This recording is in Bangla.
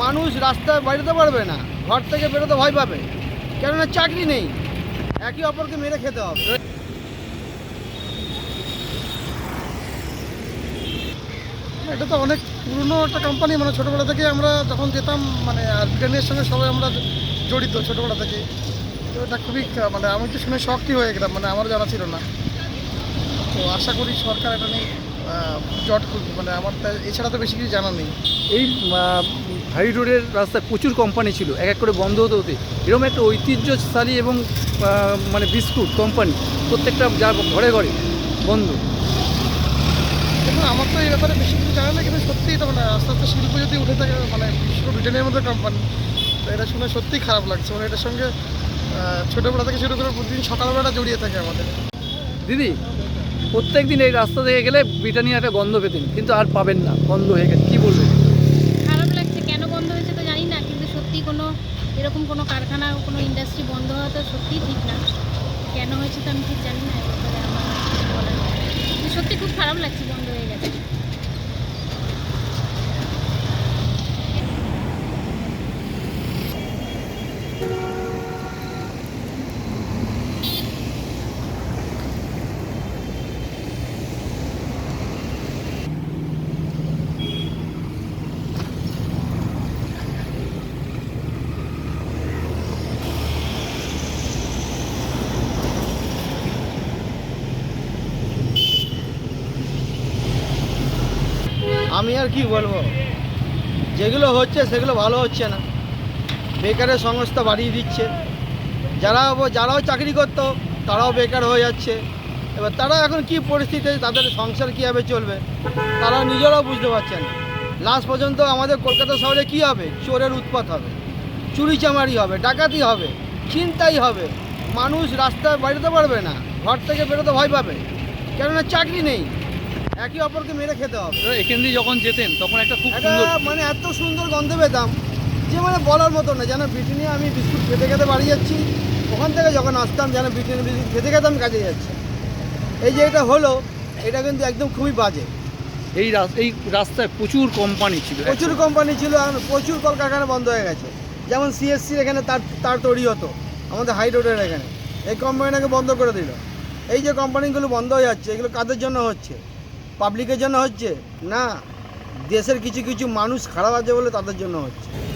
মানুষ রাস্তায় বেরোতে পারবে না, ঘর থেকে বেরোতে ভয় পাবে। কেননা চাকরি নেই, একে অপরকে মেরে খেতে হবে। এটা তো অনেক পুরনো একটা কোম্পানি মানে ছোটোবেলা থেকে আমরা যখন যেতাম মানে আর ট্রেনের সঙ্গে সবাই আমরা জড়িত ছোটোবেলা থেকে তো এটা খুবই মানে আমি তো শুনে শক্তি হয়ে গেলাম মানে আমার জানা ছিল না। তো আশা করি সরকার এটা নিয়ে করবে মানে আমার তা- এছাড়া তো বেশি কিছু জানা নেই। এই হাই রোডের রাস্তায় প্রচুর কোম্পানি ছিল এক এক করে বন্ধ হতে হতে। এরকম একটা ঐতিহ্যশালী এবং মানে বিস্কুট কোম্পানি প্রত্যেকটা যা ঘরে ঘরে বন্ধ। দেখুন আমার তো এই ব্যাপারে বেশি কিছু জানা নেই কিন্তু সত্যিই তো মানে আস্তে আস্তে শিল্প যদি উঠে থাকে মানে করে ব্রিটেনের মধ্যে কোম্পানি তো এটা শুনে সত্যিই খারাপ লাগছে। মানে এটার সঙ্গে ছোটোবেলা থেকে শুরু করে প্রতিদিন সকালবেলা জড়িয়ে থাকে আমাদের। দিদি প্রত্যেক দিন এই রাস্তা থেকে গেলে ব্রিটানিয়া একটা গন্ধ পেতেন, কিন্তু আর পাবেন না, গন্ধ হয়ে গেছে, কী বলবেন খারাপ লাগছে, কেন বন্ধ হয়েছে তো জানি না, কিন্তু সত্যি কোনো, এরকম কোনো কারখানা, কোনো ইন্ডাস্ট্রি বন্ধ হওয়া তো ঠিক না। কেন হয়েছে তো আমি ঠিক জানি না সত্যি খুব খারাপ লাগছে বন্ধ হয়ে গেছে। আমি আর কি বলব? যেগুলো হচ্ছে সেগুলো ভালো হচ্ছে না। বেকারের সংস্থা বাড়িয়ে দিচ্ছে। যারা যারাও চাকরি করতো, তারাও বেকার হয়ে যাচ্ছে। এবার তারা এখন কি পরিস্থিতি, তাদের সংসার কীভাবে চলবে? তারা নিজেরাও বুঝতে পারছে না। লাস্ট পর্যন্ত আমাদের কলকাতা শহরে কি হবে? চোরের উৎপাত হবে। চুরি চামারি হবে, ডাকাতি হবে চিন্তাই হবে। মানুষ রাস্তায় বেরোতে পারবে না, ঘর থেকে বেরোতে ভয় পাবে। কেননা চাকরি নেই। একে অপরকে মেরে খেতে হবে। এখান দিয়ে যখন যেতেন তখন একটা খুব সুন্দর মানে এত সুন্দর গন্ধ পেতাম যে মানে বলার মতো না যেন ব্রিটেনে আমি বিস্কুট খেতে খেতে বাড়ি যাচ্ছি ওখান থেকে যখন আসতাম যেন ব্রিটেনে বিস্কুট খেতে খেতে আমি কাজে যাচ্ছি। এই যে এটা হলো এটা কিন্তু একদম খুবই বাজে। এই এই রাস্তায় প্রচুর কোম্পানি ছিল প্রচুর কোম্পানি ছিল প্রচুর কলকারখানা বন্ধ হয়ে গেছে। যেমন সিএসসির এখানে তার তার তৈরি হতো আমাদের হাই রোডের এখানে। এই কোম্পানিটাকে বন্ধ করে দিল। এই যে কোম্পানিগুলো বন্ধ হয়ে যাচ্ছে এগুলো কাদের জন্য হচ্ছে? পাবলিকের জন্য হচ্ছে? না দেশের কিছু কিছু মানুষ খারাপ আছে বলে তাদের জন্য হচ্ছে।